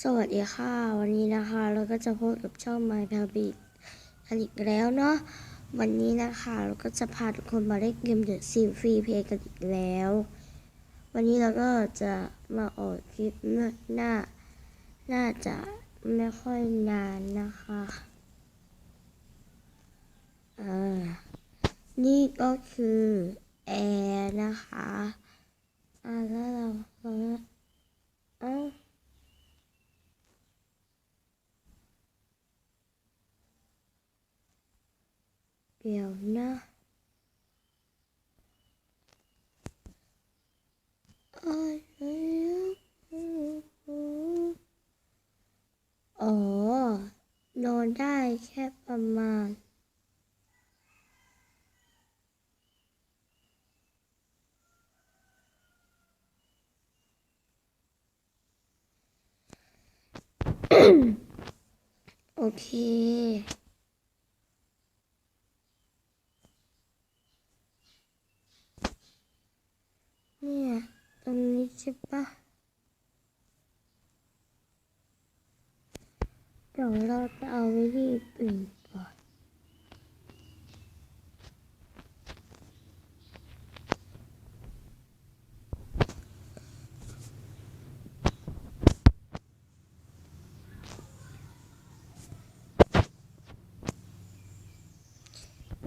สวัสดีค่ะ วันนี้นะคะเราก็จะพบกับช่อง My p a b i t กันอีกแล้วเนาะวันนี้นะคะเราก็จะพาทุกคนมาเล่นเกม The Sim Free Play กันอีกแล้ว วันนี้เราก็จะมาออกคลิปน่าน่าน่าจะไม่ค่อยนานนะคะอ่านี่ก็คือแอร์นะคะอ่าแล้วเราเราอ้า เดี๋ยวนะอ๋อนอนได้แค่ประมาณโอเค เนี่ย ตรงนี้ใช่ปะเดี๋ยวเราจะเอาไว้ที่อื่นก่อน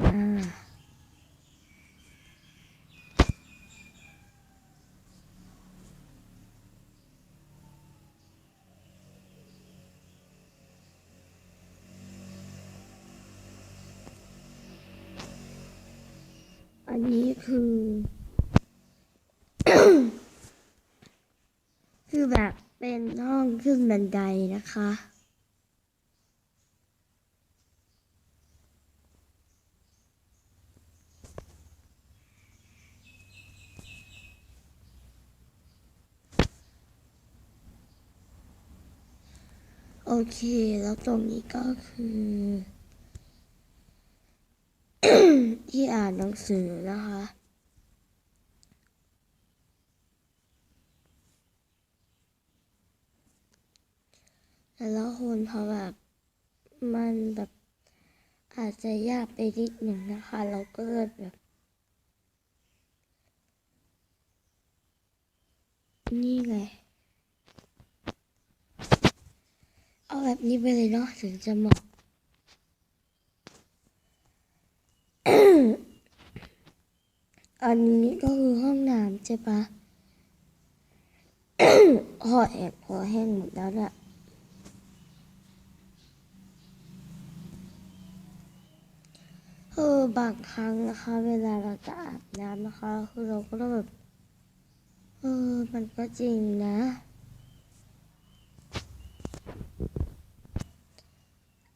อ่า อันนี้คือ คือแบบเป็นห้องขึ้นบันไดนะคะ โอเค แล้วตรงนี้ก็คือ ที่อ่านหนังสือนะคะ แต่ละคนเขาแบบมันแบบอาจจะยากไปนิดหนึ่งนะคะ เราก็เลยแบบนี่ไงเอาแบบนี้ไปเลยเนาะถึงจะเหมาะ อันนี้ก็คือห้องน้ำใช่ปะหอแอบหอแห้งหมดแล้วเนี่ยเออบางครั้งนะคะ เวลาเราจะอาบน้ำนะคะ คือเราก็ต้องแบบเออมันก็จริงนะ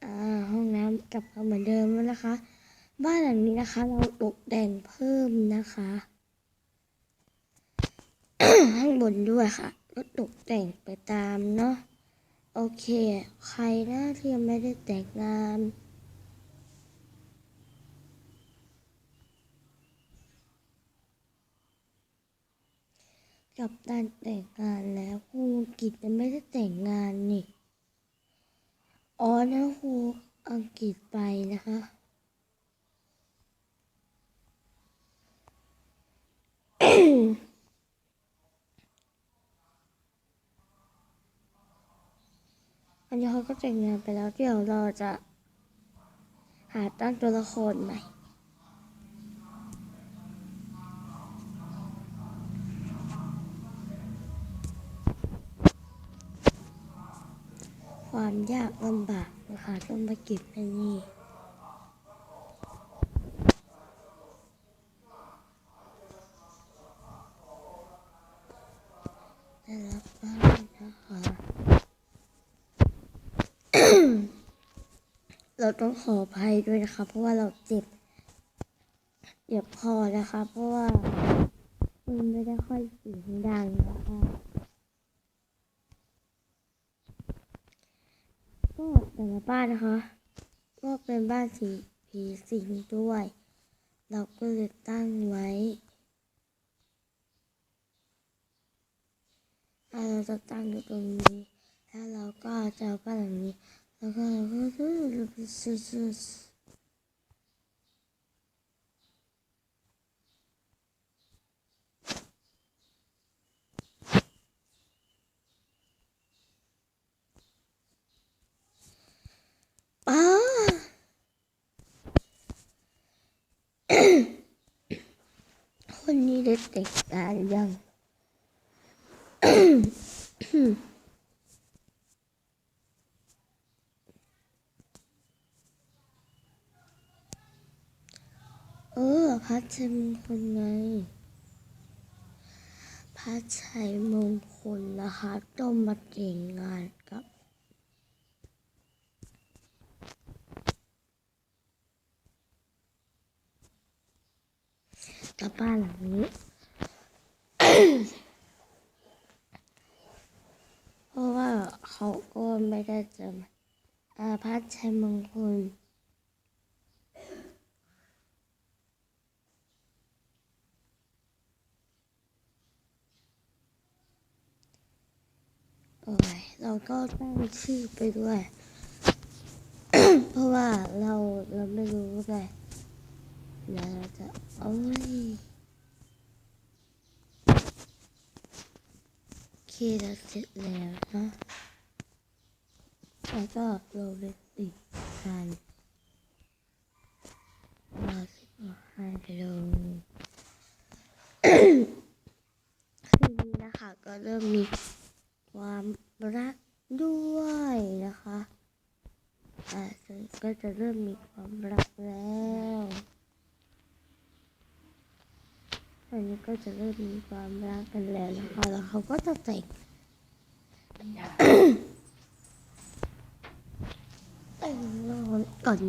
อ่าห้องน้ำกลับมาเหมือนเดิมแล้วนะคะ บ้านหลังนี้นะคะ เราตกแต่งเพิ่มนะคะข้างบนด้วยค่ะก็ตกแต่งไปตามเนาะโอเค ใครนะที่ยังไม่ได้แต่งงานกับการแต่งงานแล้วครูกิจยังไม่ได้แต่งงานนี่อ๋อนะครูอังกฤษไปนะคะ อันนี้เขาก็แต่งงานไปแล้วเดี๋ยวเราจะหาตั้งตัวละครใหม่ ความยากลำบากนะคะต้องมาเก็บอันนี้ ได้รับบ้านนะคะ เรา ต้องขออภัยด้วยนะคะ เพราะว่าเราเจ็บเจ็บคอนะคะ เพราะว่ามันไม่ได้ค่อยเสียงดังนะคะก็แต่ละบ้านนะคะก็เป็นบ้านสีผีสิงด้วย เราก็เลยตั้งไว้อ่าเราจะตั้งอยู่ตรงนี้ แล้วเราก็จะเอาบ้านหลังนี้ Efendim böyle bir sessiz. Honey, take that young. พัดชัยมงคลไงพัดชัยมงคลนะคะต้องมาแต่งงานกับกับบ้านหลังนี้เพราะว่าเขาก็ไม่ได้จะมาอาพัดชัยมงคล โอ้ยเราก็ตั้งชื่อไปด้วย เพราะว่าเราเราไม่รู้ไงแล้วเราจะโอ้ยโอเคเราเสร็จแล้วนะแล้วก็โรแมนติกกันเราจะบอกให้ลง คืนนี้นะคะ ก็เริ่มมี ความรักด้วยนะคะอ่าก็ จะเริ่มมีความรักแล้วอันนี้ก็จะเริ่มมีความรักกันแล้วนะคะแล้วเขาก็จะแต่งแต่งนอนก่อน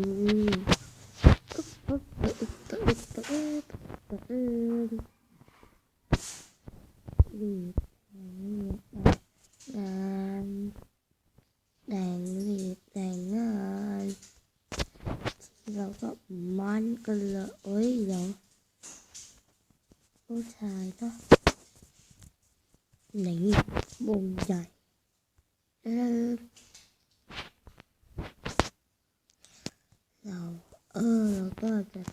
có dài đó lấy bồn dài. Nào ơ có cái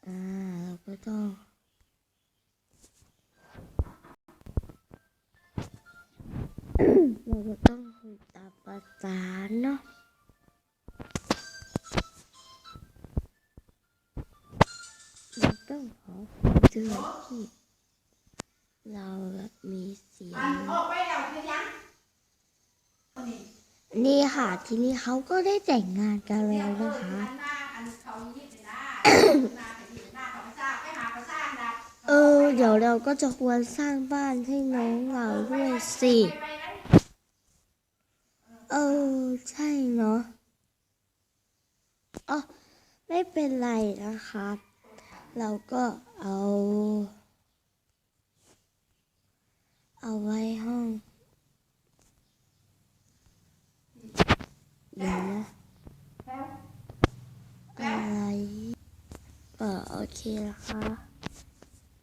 à có to. เราจะต้องตามภาษาเนาะเราต้องขอความเชื่อที่เรามีเสียงนี่ค่ะ ทีนี้เขาก็ได้แต่งงานกันแล้วนะคะเออ เดี๋ยวเราก็จะควรสร้างบ้านให้น้องเราด้วยสิ เออ ใช่เนาะอ๋อไม่เป็นไรนะครับ เราก็เอา เอาไว้ห้องเดี๋ยวนะอะไรเออโอเคนะคะ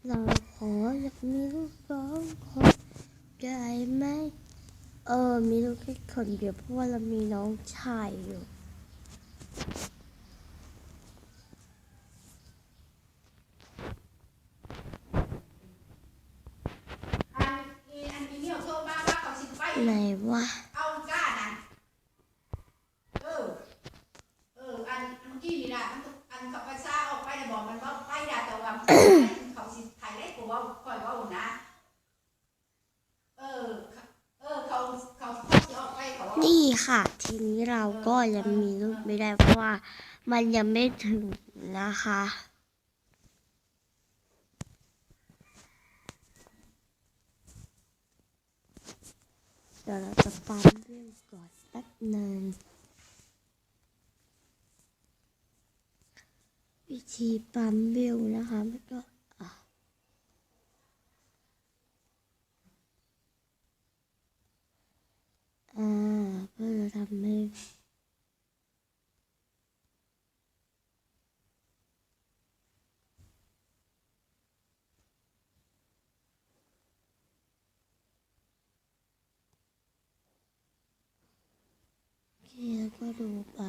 เราขออยากมีลูกสองคนได้ไหม เออ มีลูกแค่คนเดียวเพราะว่าเรามีน้องชายอยู่อันนี้อันนี้เนี่ยโทรมาว่าเขาสิไปไหนวะ เอาก้านั่นเออ เออ อันเมื่อกี้นี่นะอันอันเขาไปซ่าออกไปเนี่ยบอกมันว่าไปด่าแต่ว่าเขาสิไทยได้กูว่าคอยว่านะ เออ เออ เขาเขาเขาสิออกไปเขาว่า นี่ค่ะ ทีนี้ เราก็ยังมีลูกไม่ได้เพราะว่ามันยังไม่ถึงนะคะเดี๋ยวเราจะปั๊มเรื่องก่อนแป๊บหนึ่งวิธีปั๊มวิวนะคะมันก็อะอ่าเพื่อจะทำให้ ก็ดูไป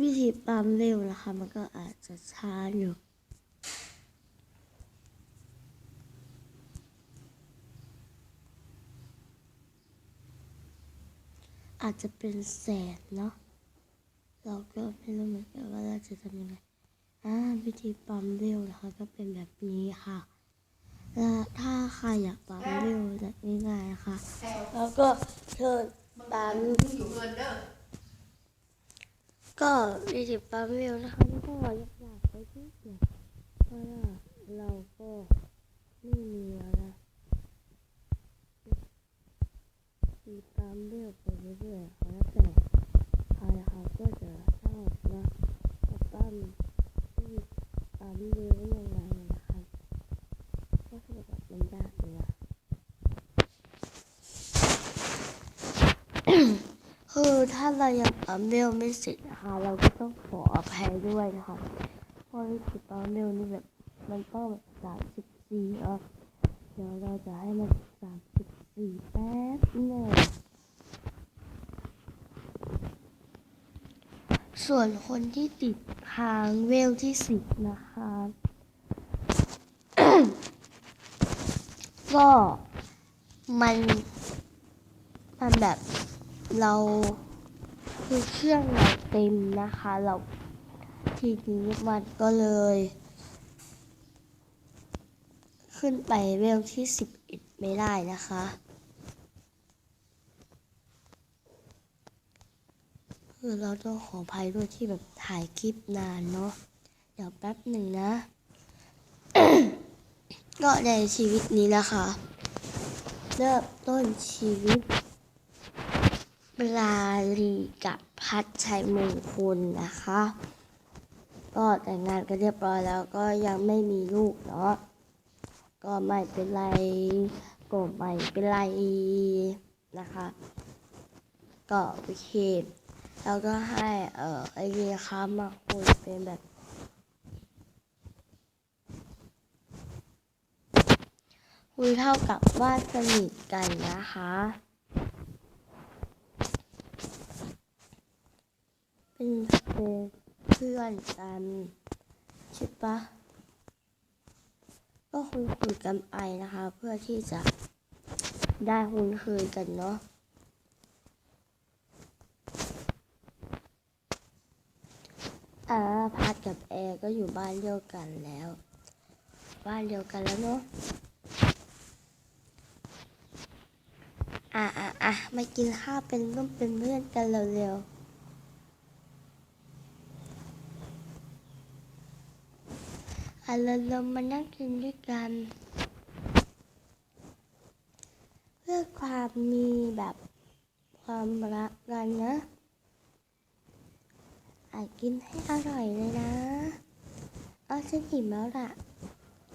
วิธีปั๊มเร็วนะคะ มันก็อาจจะช้าอยู่อาจจะเป็นแสนเนาะ เราก็ไม่รู้เหมือนกันว่าเราจะทำยังไง อ่าวิธีปั๊มเร็วนะคะก็เป็นแบบนี้ค่ะ และถ้าใครอยากปั๊มเร็วแบบง่ายๆนะคะ แล้วก็เชิญปั๊มมึงอยู่เกินเด้อก็วิธีปั๊มเร็วนะคะไม่ต้องรอยากไปที่เดียวเพราะว่าเราก็ไม่มีแล้วนะมีปั๊มเร็วไปเรื่อยๆแล้วแต่ใครเขาก็จะชอบนะว่าปั๊มที่ปั๊มเร็วยังไงนะคะก็คือแบบ มันยากเลยนะคือถ้าเรายังปั๊มเมลไม่เสร็จนะคะเราก็ต้องขออภัยด้วยนะคะเพราะวิธีปั๊มเมลนี่แบบมันต้องแบบสามสิบสี่เนาะเดี๋ยวเราจะให้มันสามสิบสี่แป๊บหนึ่งส่วนคนที่ติดทางเวลที่สิบนะคะ ก็มัน มันแบบเราคือเครื่องเราเต็มนะคะ เราทีนี้มันก็เลย ขึ้นไปเวลที่สิบเอ็ดไม่ได้นะคะ คือเราต้องขออภัยด้วยที่แบบถ่ายคลิปนานเนาะเดี๋ยวแป๊บหนึ่งนะ ก็ในชีวิตนี้นะคะ เริ่มต้นชีวิตปลาลีกับพัดชัยมงคลนะคะ ก็แต่งงานกันเรียบร้อยแล้วก็ยังไม่มีลูกเนาะก็ไม่เป็นไรก็ไม่เป็นไรนะคะ ก็โอเคแล้วก็ให้เอ่อไอเดียค้ามาคุยเป็นแบบ คุยเท่ากับว่าสนิทกันนะคะ เป็นเพื่อนกันใช่ปะก็คุยคุยกันไปนะคะ เพื่อที่จะได้คุ้นเคยกันเนาะอ่าพัดกับแอร์ก็อยู่บ้านเดียวกันแล้ว บ้านเดียวกันแล้วเนาะ อะอะอะมากินข้าวเป็นร่วมเป็นเพื่อนกันเร็วๆอะเราเรามานั่งกินด้วยกัน เพื่อความมีแบบความรักกันนะอะกินให้อร่อยเลยนะ เอาฉันอิ่มแล้วล่ะ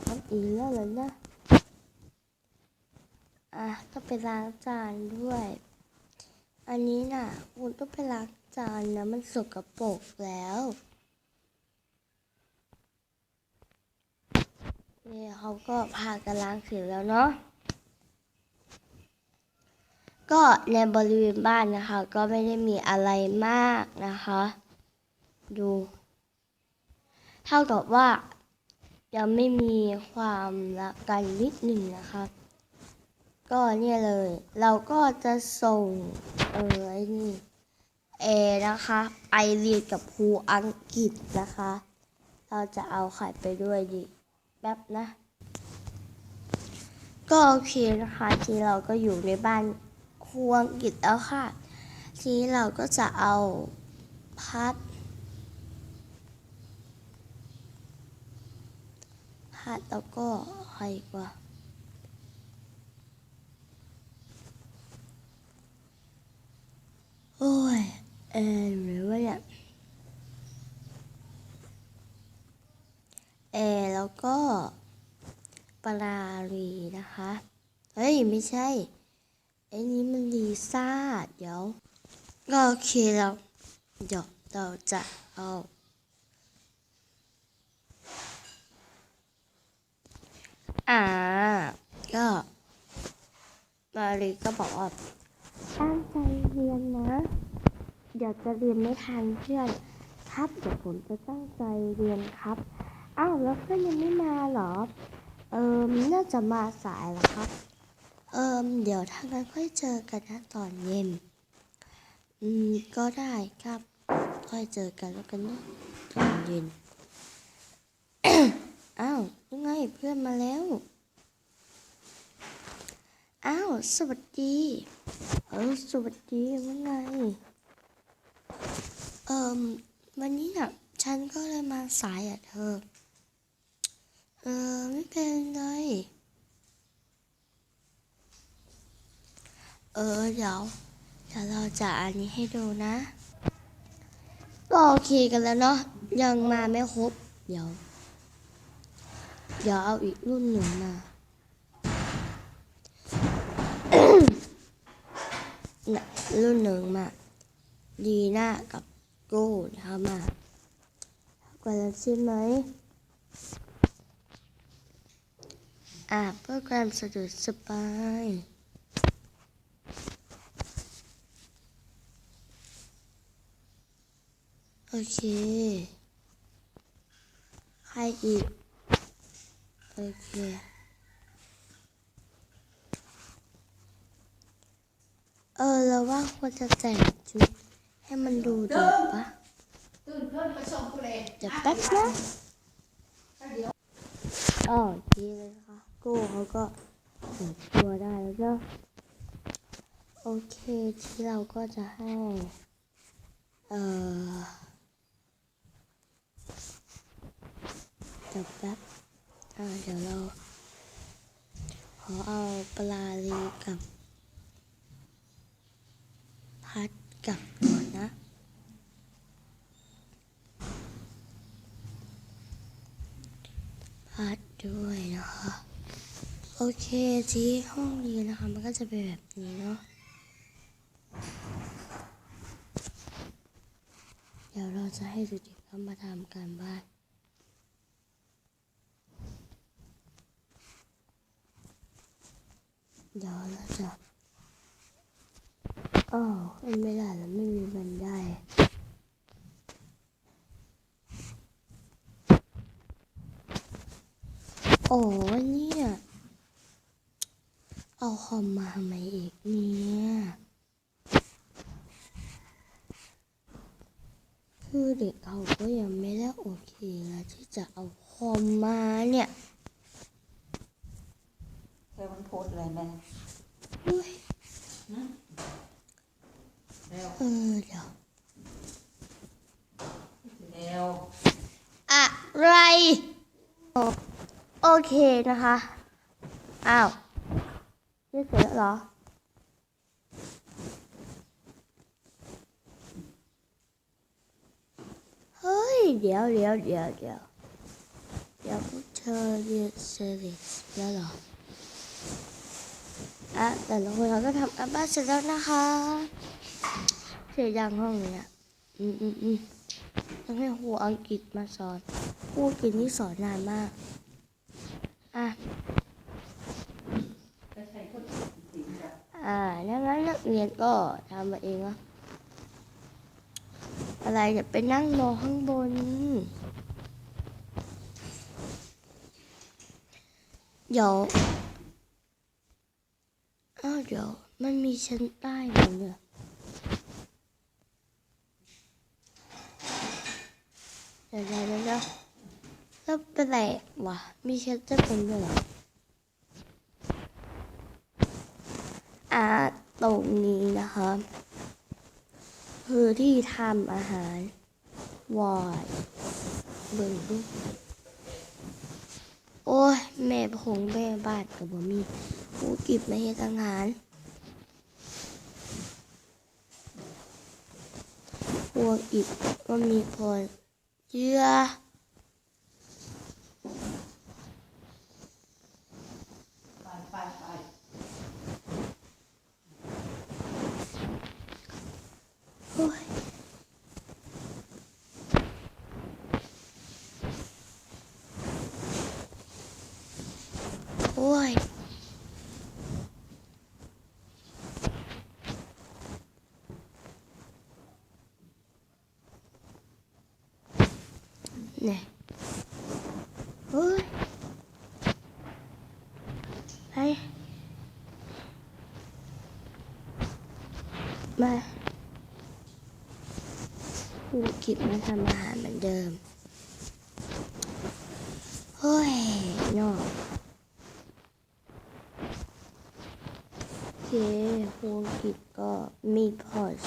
ฉันอิ่มแล้วเหรอนะ อะต้องไปล้างจานด้วย อันนี้น่ะคุณต้องไปล้างจานนะมันสกปรกแล้วนี่เขาก็พากันล้างเสร็จแล้วเนาะก็ในบริเวณบ้านนะคะ ก็ไม่ได้มีอะไรมากนะคะ ดู เท่ากับว่ายังไม่มีความรักกันนิดหนึ่งนะคะ ก็เนี่ยเลย เราก็จะส่ง เออไอ้นี่เอนะคะไปเรียนกับครูอังกฤษนะคะ เราจะเอาไข่ไปด้วยดิแป๊บนะ ก็โอเคนะคะ ทีเราก็อยู่ในบ้านครัวอังกฤษแล้วค่ะ ทีเราก็จะเอาพัด พัดแล้วก็ใครกว่า โอ้ยเออหรือว่าเนี่ยเอแล้วก็ปลาลีนะคะ เฮ้ย ไม่ใช่ไอ้นี้มันลีซ่า เดี๋ยวก็โอเคเราเดี๋ยวเราจะเอาอ่าก็มารีก็บอกว่า ตั้งใจเรียนนะ เดี๋ยวจะเรียนไม่ทันเพื่อน ครับ เดี๋ยวผมจะตั้งใจเรียนครับ อ้าวแล้วเพื่อนยังไม่มาหรอ เอิมน่าจะมาสายแล้วครับ เอิมเดี๋ยวทางนั้นค่อยเจอกันนะตอนเย็น อืมก็ได้ครับ ค่อยเจอกันแล้วกันนะตอนเย็น อ้าวยังไงเพื่อนมาแล้ว อ้าว สวัสดี เออ สวัสดีว่าไง เอิมวันนี้น่ะ ฉันก็เลยมาสายอะเธอ เออ ไม่เป็นไร เออ เดี๋ยว เดี๋ยวเราจะอันนี้ให้ดูนะก็โอเคกันแล้วเนาะ ยังมาไม่ครบ เดี๋ยว เดี๋ยวเอาอีกรุ่นหนึ่งมาน่ะ รุ่นหนึ่งมาดีหน้ากับโก้นะครับมากันแล้วใช่ไหมอ่าเพื่อความสะดวกสบายโอเค ใครอีก โอเค เออเราว่าควรจะแต่งชุดให้มันดูดีปะตื่นเพิ่นไปส่งกูเลยเดี๋ยวแป๊บนะเดี๋ยวอ๋อดีเลยนะคะก้เขาก็แต่งตัวได้แล้วก็โอเคที่เราก็จะให้ เออเดี๋ยวแป๊บอ่าเดี๋ยวเราขอเอาปลาลีกับ พัดกลับก่อนนะ พัดด้วยนะคะ โอเคที่ห้องเรียนนะคะ มันก็จะเป็นแบบนี้เนาะ เดี๋ยวเราจะให้เด็กๆเข้ามาทำการบ้านเดี๋ยวเราจะ อ้าวขึ้นไม่ได้แล้วไม่มีบันไดโอ้เนี่ย เอาคอมมาทำไมอีกเนี่ยคือเด็กเขาก็ยังไม่ได้โอเคนะที่จะเอาคอมมาเนี่ยเธอมันโพสต์อะไรแม่อุ๊ย เร็วเออเดี๋ยวอะไร โอเคนะคะ อ้าวเรียกเสร็จแล้วเหรอเฮ้ย เดี๋ยวเดี๋ยวเดี๋ยวเดี๋ยวเดี๋ยวเธอเรียนเสร็จแล้วเหรออะแต่ละคนเราก็ทำการบ้านเสร็จแล้วนะคะ เสร็จยังห้องเนี้ยอืมอืมอืมต้องให้ครูอังกฤษมาสอนครูอังกฤษนี่สอนนานมาก อะจะใช้คนจริงแบบอ่าดังนั้นนักเรียนก็ทำมาเองอะอะไรอย่าไปนั่งรอข้างบน เดี๋ยวอ้าวเดี๋ยว มันมีชั้นใต้หมเลยเดี๋ยวเดี๋ยวเดี๋ยวเดี๋ยว แล้วเป็นไรวะมีชั้นใต้บนด้วยหรอ อ่า ตรงนี้นะคะคือที่ทำอาหาร วายเบิ่งดูโอ้ย แม่ผงแม่บ้านกับบ่มีผู้กิบมาเฮ็ดอาหารพวกอิบก็มีพอเยื่อ ไปไปไป โอ้ย อ้ย เนี่ยเฮ้ยไป มาธุรกิจมาทำอาหารเหมือนเดิม เฮ้ยนอกโอเคธุรกิจก็มีพอส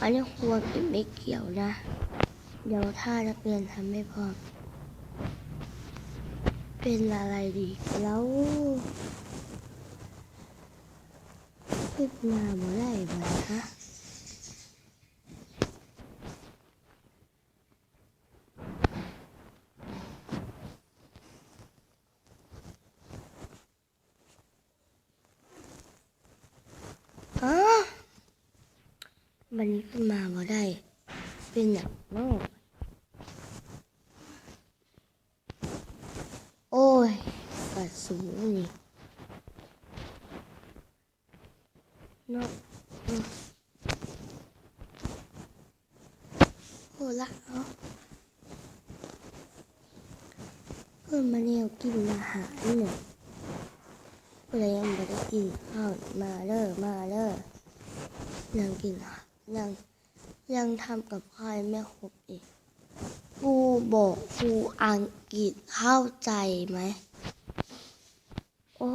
อันนี้ครัวกินไม่เกี่ยวนะ เดี๋ยวถ้านักเรียนทำไม่พอ เป็นอะไรดีแล้ว ขึ้นมาเมื่อไหร่บ้างฮะวันนี้ขึ้นมาบ่ได้ เป็นอย่างนอกโอ้ยกระสูงนี่ เนอกโอ้ละเนาะเพิ่นมาเรียวกินอาหารเนี่ยเพื่อยังไม่ได้กินข้าวมาเด้อมาเด้อยังกินข้าวยังยังทำกับข้าวไม่ครบอีกครูบอกครูอังกฤษเข้าใจไหมโอ้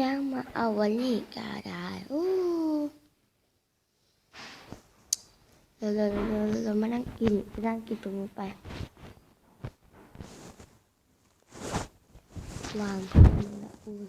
ยังมาเอาวันนี้ก็ได้อู้เร็วเร็วเร็วเร็วมานั่งกินไปนั่งกินตรงนู้นไปวางตรงนี้นะอู้ย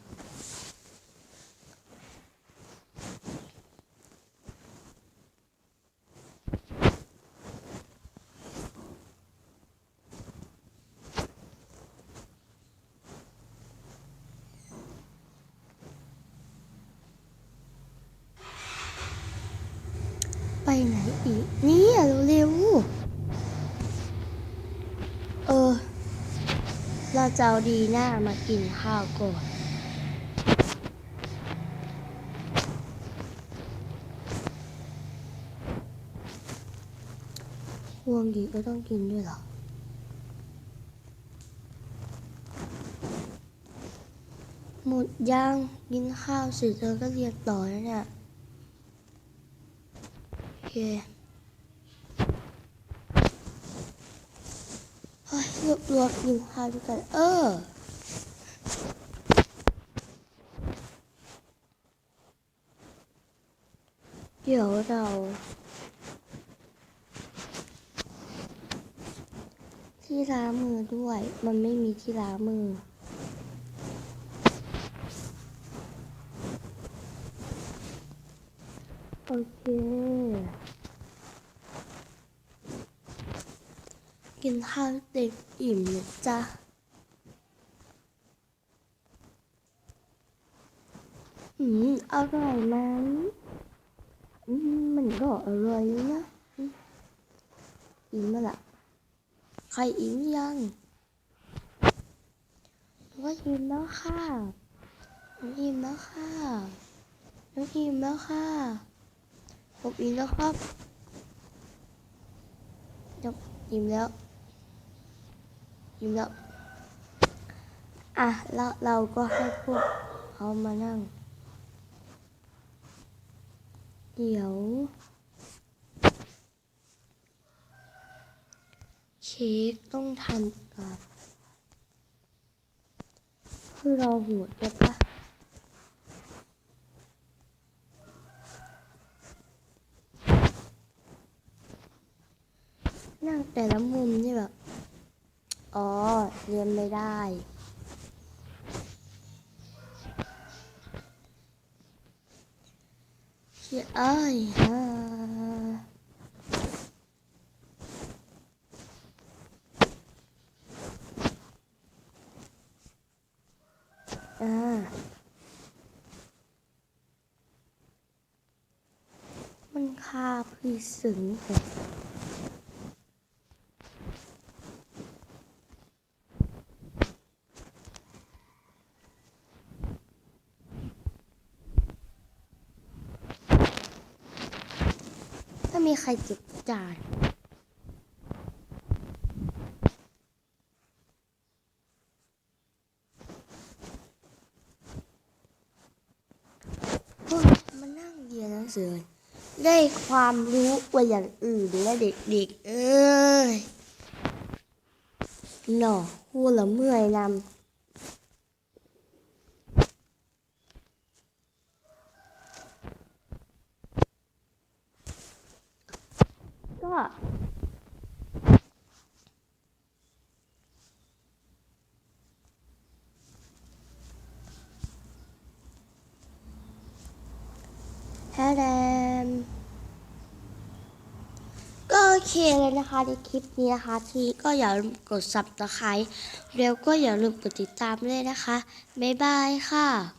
ไปไหนอีกเนี่ยเร็วๆเออ เจะเอาดีหน้ามากินข้าวก่อนห่วงดีก็ต้องกินด้วยเหรอหมดย่างกินข้าวเสร็จเธอก็เรียนต่อแล้วเนี่ยโอเค เฮ้ย รวบรวมกินข้าด้วยกัน เออเดี๋ยวเราที่ล้างมือด้วย มันไม่มีที่ล้างมือ โอเค กินข้าวเต็มอิ่มนะจ๊ะอืมอร่อยไหมอืมมันก็อร่อยนะอิ่มแล้วล่ะใครอิ่มยังว่าอิ่มแล้วค่ะน้องอิ่มแล้วค่ะน้องอิ่มแล้วค่ะผมอิ่มแล้วครับยกอิ่มแล้ว อิ่แล้วอะแล้วเราก็ให้พวกเขามานั่ง เดี๋ยวเค้กต้องทำกับคือเราหูดได้ปะนั่งแต่ละมุมนี่แบบ อ๋อ เรียนไม่ได้เขียนเอ้ยฮ่าอ่ามันคาคือสึงเหรอ ใครจัดจานโอ้ยมานั่งเรียนหนังสือ ได้ความรู้กว่าอย่างอื่นและเด็กๆ เอ้ยหนอพูดและเมื่อยนำก็แฮแดม ก็โอ เคเลยนะคะ ในคลิปนี้นะคะ ทีก็อย่าลืมกด subscribe แล้วก็อย่าลืมกดติดตามด้วยนะคะ บ๊ายบายค่ะ